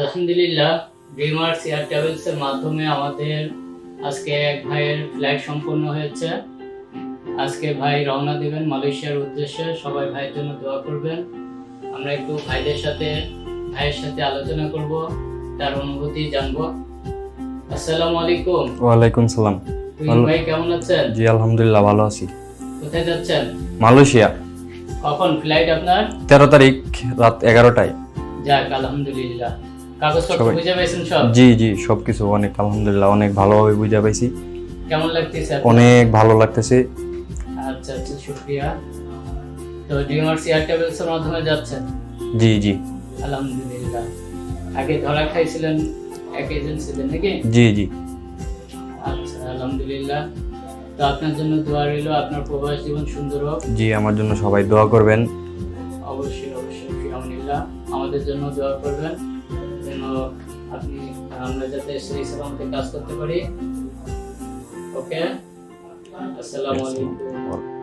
আলহামদুলিল্লাহ dreamers air travels এর মাধ্যমে আমাদের আজকে এক ভাইয়ের ফ্লাইট সম্পন্ন হয়েছে। আজকে ভাই রওনা দিবেন মালয়েশিয়ার উদ্দেশ্যে। সবাই ভাইয়ের জন্য দোয়া করবেন। আমরা একটু ভাইদের সাথে ভাইয়ের সাথে আলোচনা করব তার অনুভূতি জানব। আসসালামু আলাইকুম। ওয়ালাইকুম সালাম। ভাই কেমন আছেন? জি আলহামদুলিল্লাহ ভালো আছি। কোথায় যাচ্ছেন? মালয়েশিয়া। কখন? ফ্লাইট আপনার? তেরো তারিখ রাত এগারোটায়। যাক আলহামদুলিল্লাহ। কাগজপত্র বুঝে পেয়েছেন সব? জি জি সবকিছু অনেক আলহামদুলিল্লাহ অনেক ভালোভাবে বুঝে পাইছি। কেমন লাগতেছে অনেক ভালো লাগতেছে। আচ্ছা আচ্ছা শুক্রিয়া। তো ডিমার্স এয়ার ট্রাভেলস এর মাধ্যমে যাচ্ছেন? জি জি। আলহামদুলিল্লাহ। আগে ধরা খাইছিলেন এক এজেন্সিতে নাকি? জি জি। আচ্ছা আলহামদুলিল্লাহ। তো আপনার জন্য দোয়া রইল আপনার প্রবাস জীবন সুন্দর হোক। জি আমার জন্য সবাই দোয়া করবেন। অবশ্যই অবশ্যই ফিরামনিল্লাহ আমাদের জন্য দোয়া করবেন। আপনি আমরা যাতে সেই সালামতে কাজ করতে পারি। ওকে? আসসালামু আলাইকুম।